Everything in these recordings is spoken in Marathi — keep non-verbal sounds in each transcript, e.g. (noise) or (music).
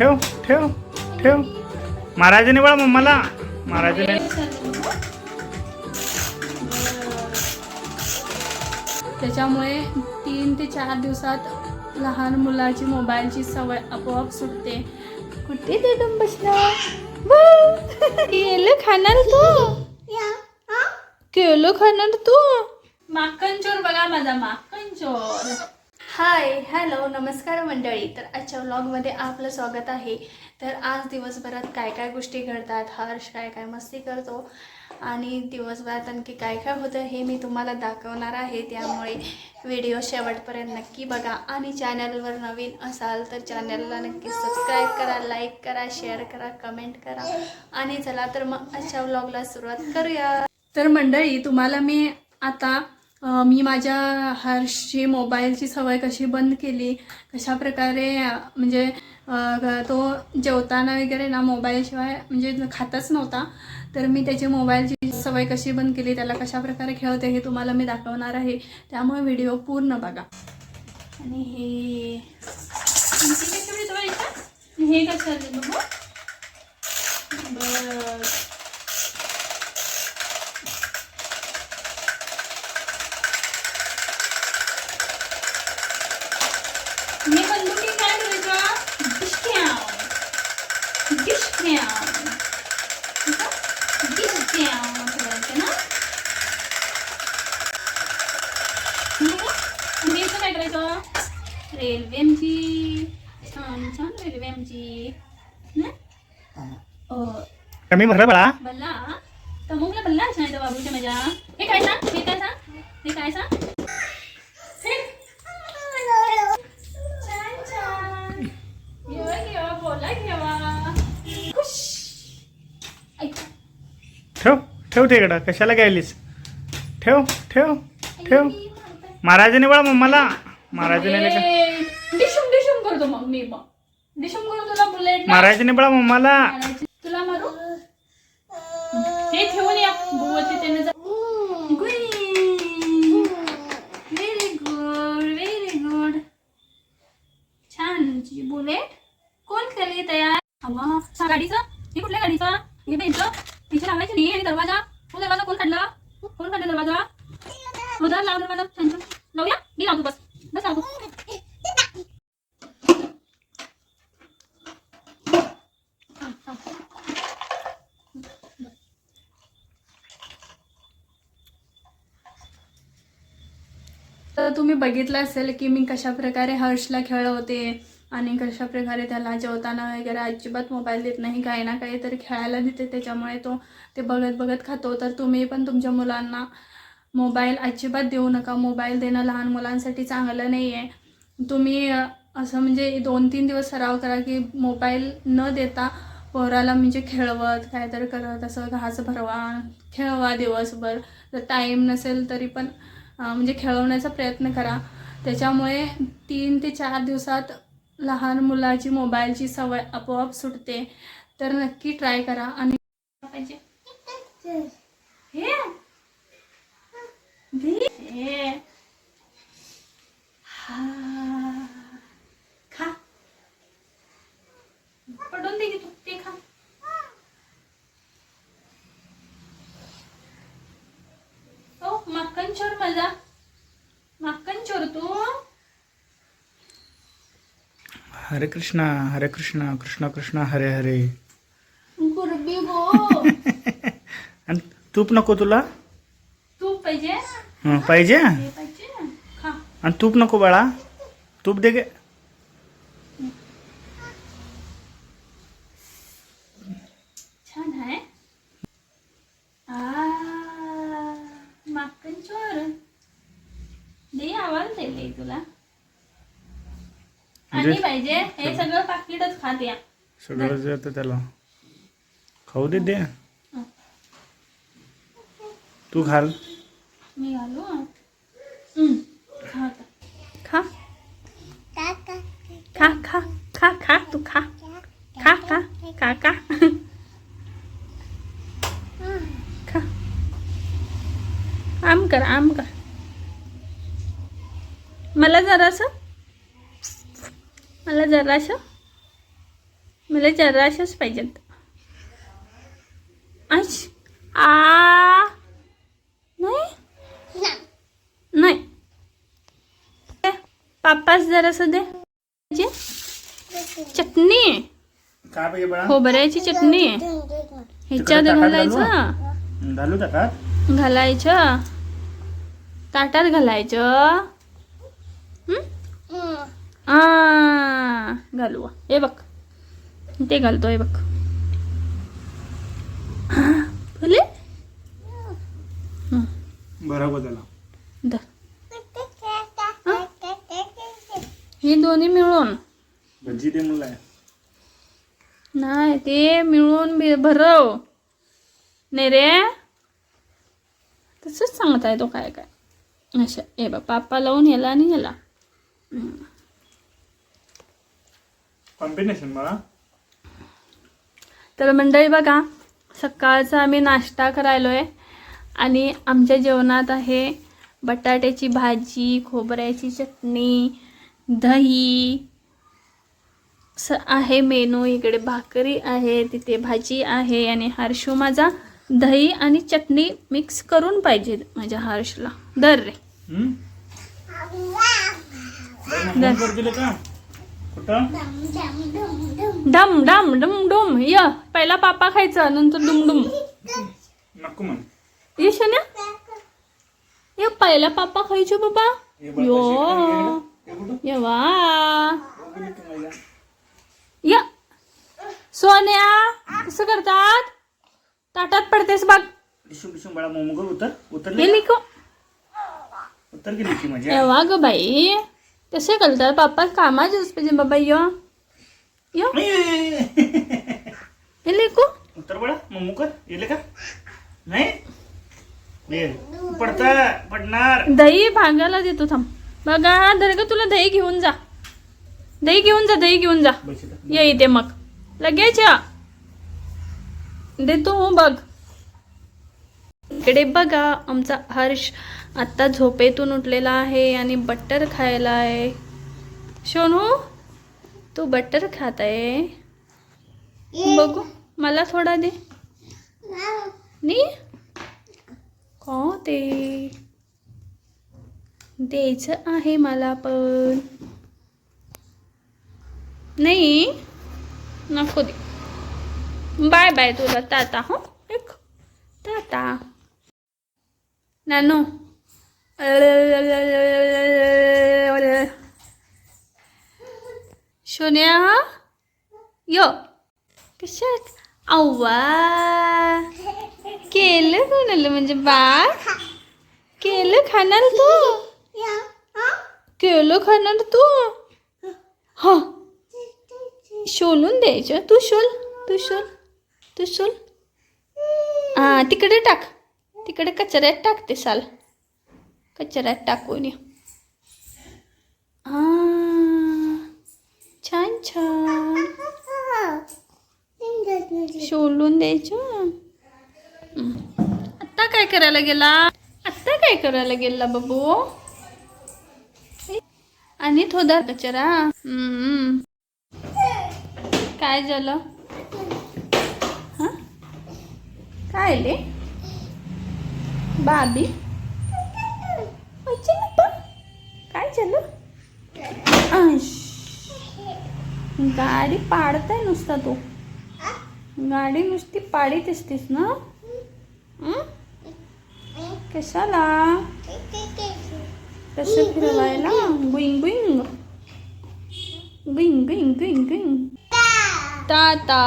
ठेव ठेव ठेव. महाराजाने बळा मम्माला. महाराजाने त्याच्यामुळे तीन ते चार दिवसात लहान मुलाची मोबाईलची सवय आपोआप सुटते. कुठे ते दम बसला? केलं खाणार तू? केलं खाणार तू? माखनचोर बघा माझा माखनचोर. हाय हॅलो नमस्कार मंडळी. तर आजच्या व्लॉगमध्ये आपलं स्वागत आहे. तर आज दिवसभरात काय काय गोष्टी घडतात हर्ष काय काय मस्ती करतो आणि दिवसभरात आणखी काय काय होतं हे मी तुम्हाला दाखवणार आहे. त्यामुळे व्हिडिओ शेवटपर्यंत नक्की बघा. आणि चॅनलवर नवीन असाल तर चॅनलला नक्की सबस्क्राईब करा लाईक करा शेअर करा कमेंट करा. आणि चला तर मग आजच्या व्लॉगला सुरुवात करूया. तर मंडळी तुम्हाला मी आता मी माझ्या हर्षची मोबाईलची सवय कशी बंद केली? कशा प्रकारे म्हणजे तो जेवताना वगैरे ना मोबाईलशिवाय म्हणजे खातच नव्हता. तर मी त्याची मोबाईलची सवय कशी बंद केली? त्याला कशा प्रकारे खेळते हे तुम्हाला मी दाखवणार आहे. त्यामुळे व्हिडिओ पूर्ण बघा. आणि हे हे कसं बघू. बरं. रेल्वेमची छान छान रेल्वेमची. कमी भरा बाळा. छान बाबूच्या हे काय सांग? हे काय सांग? हे काय. ठेव ठेव तिकडं कशाला घ्यायलीस? ठेव ठेव ठेव. महाराजाने बळा मम्माला. ए, डिशुम डिशुम करतो मग मी. मग डिशुम करू तुला बुलेट ना? बळा मम्माला. मारायची. तुला मारू? हे ठेवून या. बुवा तिथे जा. व्हेरी गुड व्हेरी गुड छान. जी बुलेट कोण केली तयार? अम्मा हा गाडीचा? हे कुठल्या गाडीचा? हे बेंच तिथे लावायची नाही. आणि दरवाजा? तो दरवाजा कोण काढला? कोण काढला दरवाजा? उधार लाव दरवाजा. छान छान. लावूया? मी लावतो बस बस लावतो थांब, थांब. तर तुम्ही बघितलं असेल की मी कशा प्रकारे हर्षला खेळवते आणि कशा प्रकारे त्याला जेवताना वगैरे अजिबात मोबाईल देत नाही काही ना काही तरी खेळायला देते. त्याच्यामुळे तो ते बघत बघत खातो. तर तुम्ही पण तुमच्या मुलांना मोबाईल अजिबात देऊ नका. मोबाईल देणं लहान मुलांसाठी चांगलं नाही आहे तुम्ही असं म्हणजे दोन तीन दिवस सराव करा की मोबाईल न देता पोराला म्हणजे खेळवत काहीतरी करत. असं घास भरवा खेळवा दिवसभर. जर टाईम नसेल तरी पण म्हणजे खेळवण्याचा प्रयत्न करा. त्याच्यामुळे तीन ते चार दिवसात लहान मुलाची मोबाईलची सवय आपोआप सुटते. तर नक्की ट्राय करा आणि पाहिजे. हे. हा. खा पडून दे की तू ते खा ओ मक्कन चोर माझा. मक्कन चोर तू. हरे कृष्णा हरे कृष्णा कृष्णा कृष्णा हरे हरे. गुरबी गो (laughs) आणि तूप नको तुला? तू पाहिजे? हं, पाहिजे? हे आणि तूप नको बाळा. तूप दे गे छान आहे आ मक्कन चोर. दे आवाज दिले तुला. आणि पाहिजे हे सगळं पाकिटच खात या. सगळं जे आता त्याला खाऊ दे दे. तू घाल. मी घालू हं. खा. खा. खा खा खा. खा तू खा खा. खा खा खा खा आम कर आम कर मला जरासं मला जराशाच पाहिजेत. आश आ नाही? नाही. पापाच जरासं दे. जे. चटणी. खोबऱ्याची चटणी. ह्याच्यात घालायचं. घालू घालायचं. ताटात घालायचं. हं? आ घालू हे बघ. ते घालतोय बघ. फुले? बरोबर त्याला धर हे दोन्ही मिळून. भजी दे मुला. नाही ते मिळून भरव. नाही रे. तसंच सांगताय तो काय काय. असं हे बघ पापा लावून ह्याला आणि ह्याला. कॉम्बिनेशन तर मंडळी बघा सकाळचा आम्ही नाश्ता करायलोय आणि आमच्या जेवणात आहे बटाट्याची भाजी खोबऱ्याची चटणी दही स आहे मेनू. इकडे भाकरी आहे तिथे भाजी आहे आणि हर्षू माझा दही आणि चटणी मिक्स करून पाहिजे माझ्या हर्षला. दर रे. हम्म? का कुठं? डम डम डम डुम. य पहिला पापा खायचा नंतर डुम डुम. नको म्हण. ये शन्या. ये पहिला पापा खायचो बाबा. यो? ये. वा. गेली की. या. सोन्या कसं करतात? ताटात पडतेस बघ. डिशूम डिशूम बाळा मोमोगर उतर. उतर हे लिको उतर गेली की ये वा ग बाई. तसे करतात. पापा कामाचेच पाहिजे बाबा यो. यो. हे लिको उतर बाळा मोमोकर येले का. नाही. पडता पडणार. दही भागायला देतो थांब. बघा दर का तुला दही घेऊन जा. दही घेऊन जा दही घेऊन जा. ये इथे मग. लगेच या. देतो हो बघ. इकडे बघा आमचा हर्ष. आत्ता झोपेतून उठलेला आहे आणि बटर खायला आहे. सोनू तू बटर खात आहे बघू मला थोडा दे. नी? को ते द्यायचं आहे मला पण. नाही नको दे. बाय बाय तुला ताता हो एक. ताता. नानो सोन्या यो. कशात अव्वा केलं कोणाला म्हणजे बा केलं खाणार तू? केलं खाणार तू? हा. शोलून द्यायचं. तू शोल तू शोल तू शोल. हा तिकडे टाक. तिकडे कचऱ्यात टाकते साल. कचऱ्यात टाकून ये. छान छान. शोलून द्यायचं. आत्ता काय करायला गेला? आत्ता काय करायला गेला बाबू? आणि थोडा कचरा. काय झालं? हा? काय ले बाबी? आश. गाडी पाडताय नुसता तो. गाडी नुसती पाडीत असतेस ना? कशाला? कसं फिरवायला? गुईंग गुईंग गुईंग गुईंग गुईंग गुईंग ताता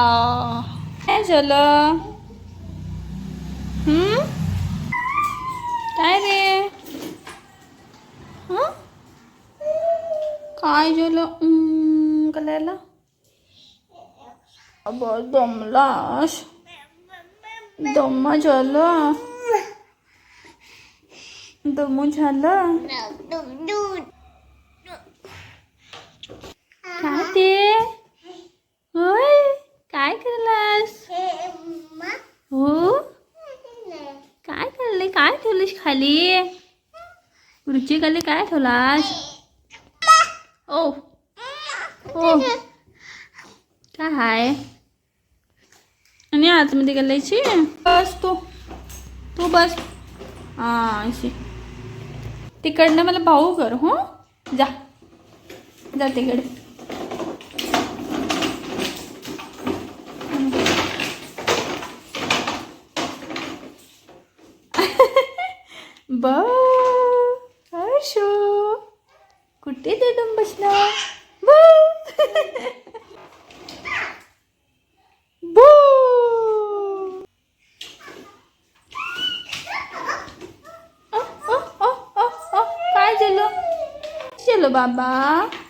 काय झालं हम्म काय रे हं? काय झालं हम्म, करायला अब दमलास दम झालं दम झालं काय ते होय काय करलास हो काय करले काय ठेवलीस खाली खुर्ची खाली काय ठेवलास काय आहे आणि आतमध्ये घालायची बस तू. तू बस. हां अशी तिकडनं मला भाऊ कर हो? जा. जा तिकडे. 爸爸。